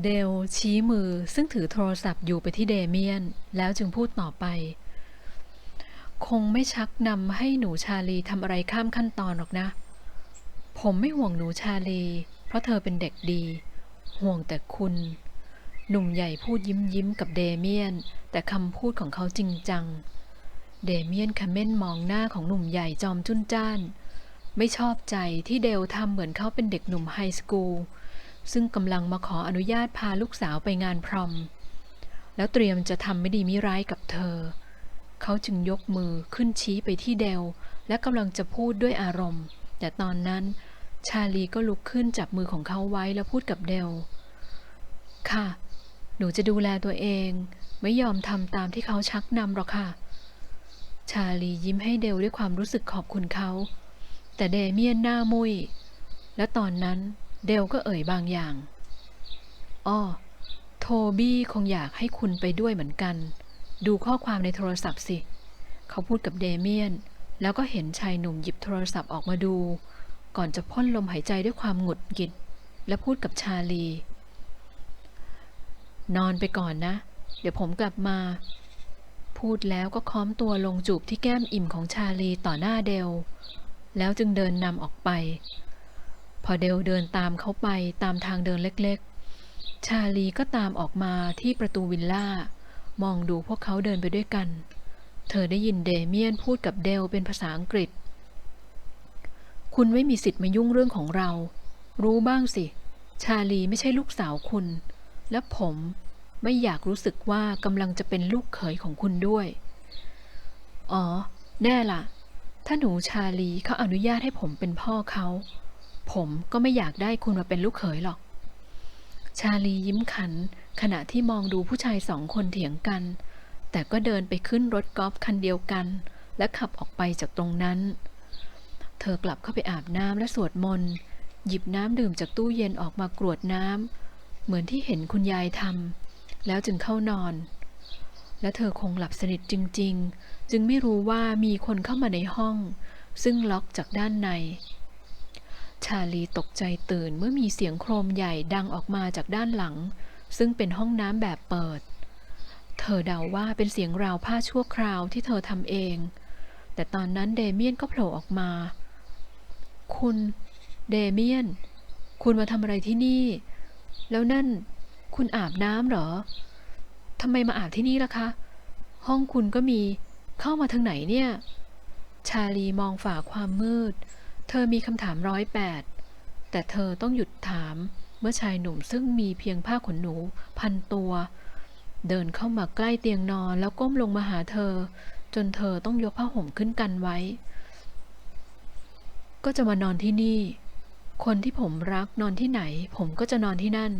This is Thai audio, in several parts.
เดลชี้มือซึ่งถือโทรศัพท์อยู่ไปที่เดเมียน แล้วจึงพูดต่อไป คงไม่ชักนำให้หนูชาลีทำอะไรข้ามขั้นตอนหรอกนะ ผมไม่ห่วงหนูชาลี เพราะเธอเป็นเด็กดี ห่วงแต่คุณ หนุ่มใหญ่พูดยิ้มยิ้มๆกับเดเมียน แต่คำพูดของเขาจริงจัง เดเมียนคเมนมองหน้าของหนุ่มใหญ่จอมจุนจ้าน ไม่ชอบใจที่เดลทำเหมือนเขาเป็นเด็กหนุ่มไฮสคูล ซึ่งกำลังมาขออนุญาตพาลูกสาวไปงานพรอม แล้วเตรียมจะทำไม่ดีไม่ร้ายกับเธอ เขาจึงยกมือขึ้นชี้ไปที่เดลและกำลังจะพูดด้วยอารมณ์ แต่ตอนนั้นชาลีก็ลุกขึ้นจับมือของเขาไว้แล้วพูดกับเดลค่ะ หนูจะดูแลตัวเอง ไม่ยอมทำตามที่เขาชักนำหรอกค่ะ ชาลียิ้มให้เดลด้วยความรู้สึกขอบคุณเขา แต่เดเมียนหน้ามุย และตอนนั้น เดลก็เอ่ยบางอย่าง อ้อ โทบี้คงอยากให้คุณไปด้วยเหมือนกัน ดูข้อความในโทรศัพท์สิ เขาพูดกับเดเมียน แล้วก็เห็นชายหนุ่มหยิบโทรศัพท์ออกมาดู ก่อนจะพ่นลมหายใจด้วยความหงุดหงิด และพูดกับชาลี นอนไปก่อนนะ เดี๋ยวผมกลับมา พูดแล้วก็ค้อมตัวลงจูบที่แก้มอิ่มของชาลีต่อหน้าเดล แล้วจึงเดินนำออกไป พอเดลเดินตามเขาไปตามทางเดินเล็กๆ ชาลีก็ตามออกมาที่ประตูวิลล่ามองดูพวกเขาเดินไปด้วยกัน เธอได้ยินเดเมียนพูดกับเดลเป็นภาษาอังกฤษ คุณไม่มีสิทธิ์มายุ่งเรื่องของเรา รู้บ้างสิ ชาลีไม่ใช่ลูกสาวคุณ และผมไม่อยากรู้สึกว่ากำลังจะเป็นลูกเขยของคุณด้วย อ๋อ แน่ล่ะ ถ้าหนูชาลีเขาอนุญาตให้ผมเป็นพ่อเขา ผมก็ไม่อยากได้คุณมาเป็นลูกเขยหรอก ชาลียิ้มขัน ขณะที่มองดูผู้ชายสองคนเถียงกัน แต่ก็เดินไปขึ้นรถกอล์ฟคันเดียวกัน และขับออกไปจากตรงนั้น เธอกลับเข้าไปอาบน้ำและสวดมนต์หยิบน้ำดื่มจากตู้เย็นออกมากรวดน้ำ เหมือนที่เห็นคุณยายทำแล้วจึงเข้านอน และเธอคงหลับสนิทจริง ๆ จึงไม่รู้ว่ามีคนเข้ามาในห้อง ซึ่งล็อกจากด้านใน ชาลีตกใจตื่นเมื่อมีเสียงโครมใหญ่ดังออกมาจากด้านหลัง ซึ่งเป็นห้องน้ำแบบเปิด เธอเดาว่าเป็นเสียงราวผ้าชั่วคราวที่เธอทำเอง แต่ตอนนั้นเดเมียนก็โผล่ออกมา คุณ เดเมียน คุณมาทำอะไรที่นี่ แล้วนั่น คุณอาบน้ำเหรอทำไมมาอาบที่นี่ล่ะคะ ห้องคุณก็มี เข้ามาทางไหนเนี่ย ชาลีมองฝ่าความมืด เธอมีคำถามร้อยแปดแต่เธอต้องหยุดถามเมื่อชายหนุ่มซึ่งมีเพียงผ้าขนหนู พันตัว เดินเข้ามาใกล้เตียงนอนแล้วก้มลงมาหาเธอ จนเธอต้องยกผ้าห่มขึ้นกันไว้ ก็จะมานอนที่นี่ คนที่ผมรักนอนที่ไหน ผมก็จะนอนที่นั่น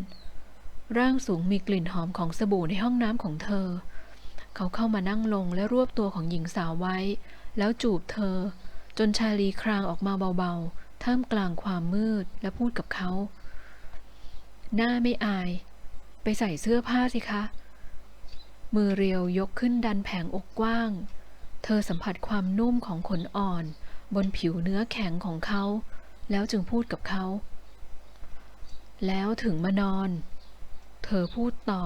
ร่างสูงมีกลิ่นหอมของสบู่ในห้องน้ำของเธอ เขาเข้ามานั่งลงและรวบตัวของหญิงสาวไว้ แล้วจูบเธอ จนชาลีครางออกมาเบาๆ ท่ามกลางความมืดและพูดกับเขา หน้าไม่อาย ไปใส่เสื้อผ้าสิคะ มือเรียวยกขึ้นดันแผงอกกว้าง เธอสัมผัสความนุ่มของขนอ่อน บนผิวเนื้อแข็งของเขา แล้วจึงพูดกับเขา แล้วถึงมานอน เธอพูดต่อ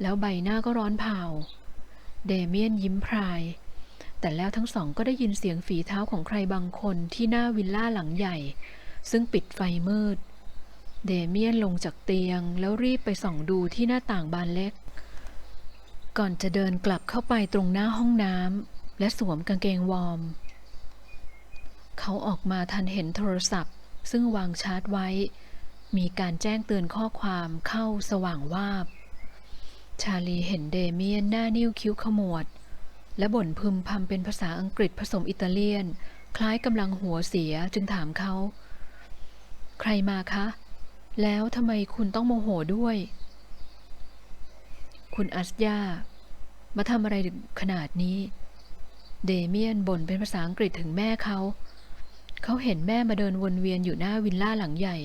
แล้วใบหน้าก็ร้อนเผา เดเมียนยิ้มพราย แต่แล้วทั้งสองก็ได้ยินเสียงฝีเท้าของใครบางคนที่หน้าวิลล่าหลังใหญ่ ซึ่งปิดไฟมืด เดเมียนลงจากเตียงแล้วรีบไปส่องดูที่หน้าต่างบานเล็ก ก่อนจะเดินกลับเข้าไปตรงหน้าห้องน้ำและสวมกางเกงวอร์ม เขาออกมาทันเห็นโทรศัพท์ ซึ่งวางชาร์จไว้ มีการแจ้งเตือนข้อความเข้าสว่างวาบ ชาลีเห็นเดเมียนหน้านิ้วคิ้วขมวด และบ่นพึมพำเป็นภาษาอังกฤษผสมอิตาเลียน คล้ายกำลังหัวเสียจึงถามเขา ใครมาคะ แล้วทำไมคุณต้องโมโหด้วย คุณอัสยามาทำอะไรดึกขนาดนี้ เดเมียนบ่นเป็นภาษาอังกฤษถึงแม่เขา เขาเห็นแม่มาเดินวนเวียนอยู่หน้าวิลล่าหลังใหญ่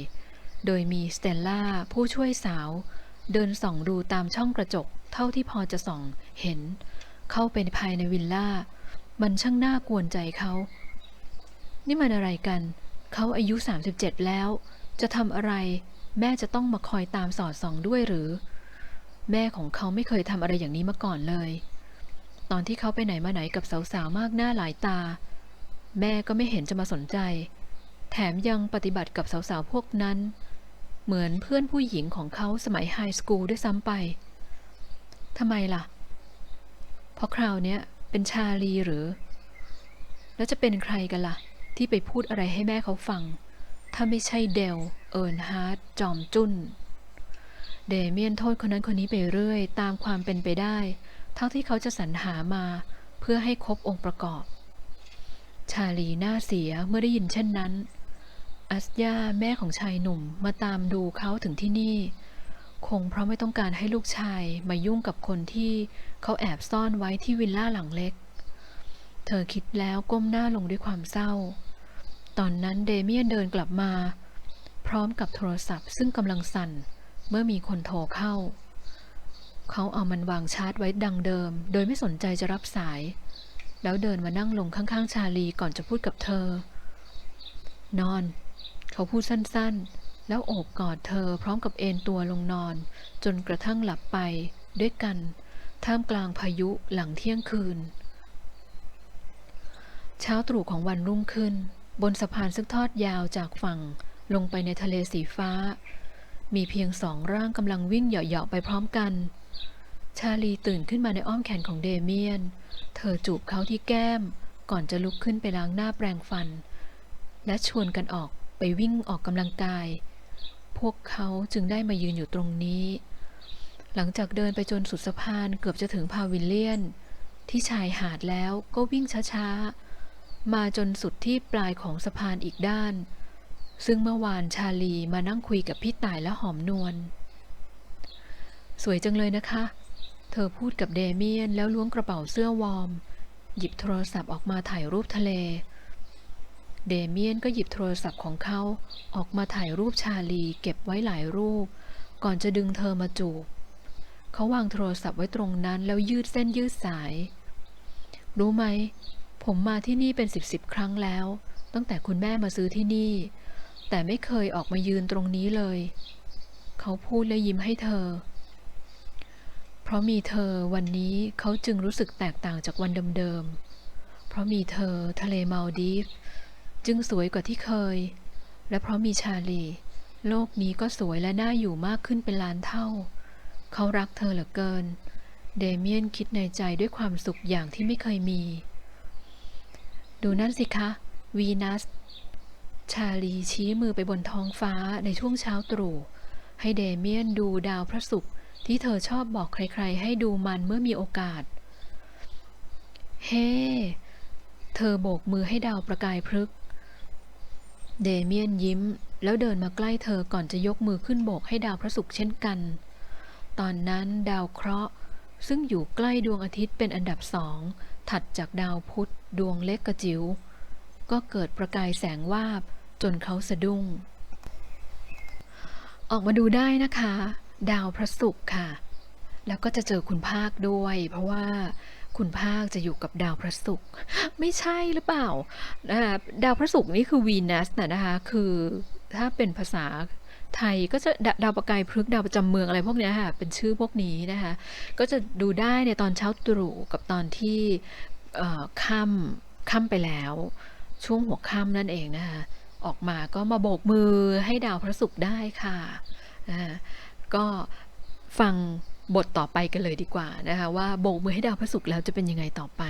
โดยมีสเตลล่าผู้ช่วยสาว เดินส่องดูตามช่องกระจกเท่าที่พอจะส่องเห็นเข้าไปภายในวิลล่า มันช่างน่ากวนใจเขา นี่มันอะไรกัน เขาอายุ 37 แล้ว จะทำอะไร แม่จะต้องมาคอยตามสอดส่องด้วยหรือ แม่ของเขาไม่เคยทำอะไรอย่างนี้มาก่อนเลย ตอนที่เขาไปไหนมาไหนกับสาวๆมากหน้าหลายตา แม่ก็ไม่เห็นจะมาสนใจ แถมยังปฏิบัติกับสาวๆพวกนั้น เหมือนเพื่อนผู้หญิงของเขาสมัยไฮสคูลด้วยซ้ำไปทำไมล่ะ เพราะคราวเนี้ยเป็นชาลีหรือ แล้วจะเป็นใครกันล่ะ ที่ไปพูดอะไรให้แม่เขาฟัง ถ้าไม่ใช่เดล เอิร์นฮาร์ดจอมจุนเดเมียนโทษคนนั้นคนนี้ไปเรื่อย ตามความเป็นไปได้ เท่าที่เขาจะสรรหามาเพื่อให้ครบองค์ประกอบ ชาลีหน้าเสียเมื่อได้ยินเช่นนั้น อัสยาแม่ของชายหนุ่มมาตามดูเขาถึงที่นี่ คงเพราะไม่ต้องการให้ลูกชายมายุ่งกับคนที่เขาแอบซ่อนไว้ที่วิลล่าหลังเล็ก เธอคิดแล้วก้มหน้าลงด้วยความเศร้า ตอนนั้นเดเมียนเดินกลับมา พร้อมกับโทรศัพท์ซึ่งกำลังสั่นเมื่อมีคนโทรเข้า เขาเอามันวางชาร์จไว้ดังเดิม โดยไม่สนใจจะรับสาย แล้วเดินมานั่งลงข้างๆ ชาลีก่อนจะพูดกับเธอ นอน เขาพูดสั้นๆ แล้วโอบกอดเธอพร้อมกับเอนตัวลงนอน จนกระทั่งหลับไปด้วยกัน ท่ามกลางพายุหลังเที่ยงคืน เช้าตรู่ของวันรุ่งขึ้น บนสะพานซึ่งทอดยาวจากฝั่งลงไปในทะเลสีฟ้า มีเพียงสองร่างกำลังวิ่งเหยาะๆไปพร้อมกัน ชาลีตื่นขึ้นมาในอ้อมแขนของเดเมียน เธอจูบเขาที่แก้ม ก่อนจะลุกขึ้นไปล้างหน้าแปรงฟัน และชวนกันออกไปวิ่งออกกำลังกาย พวกเขาจึงได้มายืนอยู่ตรงนี้ หลังจากเดินไปจนสุดสะพานเกือบจะถึงพาวิลเลียน ที่ชายหาดแล้วก็วิ่งช้าๆ มาจนสุดที่ปลายของสะพานอีกด้าน ซึ่งเมื่อวานชาลีมานั่งคุยกับพี่ต่ายและหอมนวลสวยจังเลยนะคะ เธอพูดกับเดเมียนแล้วล้วงกระเป๋าเสื้อวอร์ม หยิบโทรศัพท์ออกมาถ่ายรูปทะเล เดเมียนก็หยิบโทรศัพท์ของเขาออกมาถ่ายรูปชาลีเก็บไว้หลายรูป ก่อนจะดึงเธอมาจูบ เขาวางโทรศัพท์ไว้ตรงนั้นแล้วยืดเส้นยืดสาย รู้ไหม ผมมาที่นี่เป็นสิบสิบครั้งแล้ว ตั้งแต่คุณแม่มาซื้อที่นี่ แต่ไม่เคยออกมายืนตรงนี้เลย เขาพูดและยิ้มให้เธอ เพราะมีเธอวันนี้เขาจึงรู้สึกแตกต่างจากวันเดิมๆ เพราะมีเธอทะเลมาลดีฟ จึงสวยกว่าที่เคย และเพราะมีชาลี โลกนี้ก็สวยและน่าอยู่มากขึ้นเป็นล้านเท่า เขารักเธอเหลือเกิน เดเมียนคิดในใจด้วยความสุขอย่างที่ไม่เคยมี ดูนั่นสิคะ วีนัส ชาลีชี้มือไปบนท้องฟ้าในช่วงเช้าตรู่ให้เดเมียนดูดาวพระศุกร์ที่เธอชอบบอกใครๆ ให้ดูมันเมื่อมีโอกาส เฮ้เธอโบกมือให้ดาวประกายพฤกษ์ เดเมียนยิ้ม แล้วเดินมาใกล้เธอก่อนจะยกมือขึ้นโบกให้ดาวพระศุกร์เช่นกัน ตอนนั้นดาวเคราะห์ ซึ่งอยู่ใกล้ดวงอาทิตย์เป็นอันดับสอง ถัดจากดาวพุธดวงเล็กกระจิ๋วก็เกิดประกายแสงวาบจนเขาสะดุ้ง ออกมาดูได้นะคะ ดาวพระศุกร์ค่ะ แล้วก็จะเจอคุณภาคด้วย เพราะว่า คุณภาคจะอยู่กับดาวพระศุกร์ไม่ใช่หรือเปล่านะคะดาวพระศุกร์นี่คือวีนัสนะนะคะคือถ้าเป็นภาษาไทยก็จะดดาวประกายพฤกษ์ดาวประจำเมืองอะไรพวกนี้ค่ะเป็นชื่อพวกนี้นะคะก็จะดูได้ในตอนเช้าตรู่กับตอนที่ค่ำค่ำไปแล้ว ช่วงหัวค่ำนั่นเองนะคะออกมาก็มาโบกมือให้ดาวพระศุกร์ได้ค่ะนะก็ฟัง บทต่อไปกันเลยดีกว่านะคะว่าโบกมือให้ดาวพระศุกร์แล้วจะเป็นยังไงต่อไป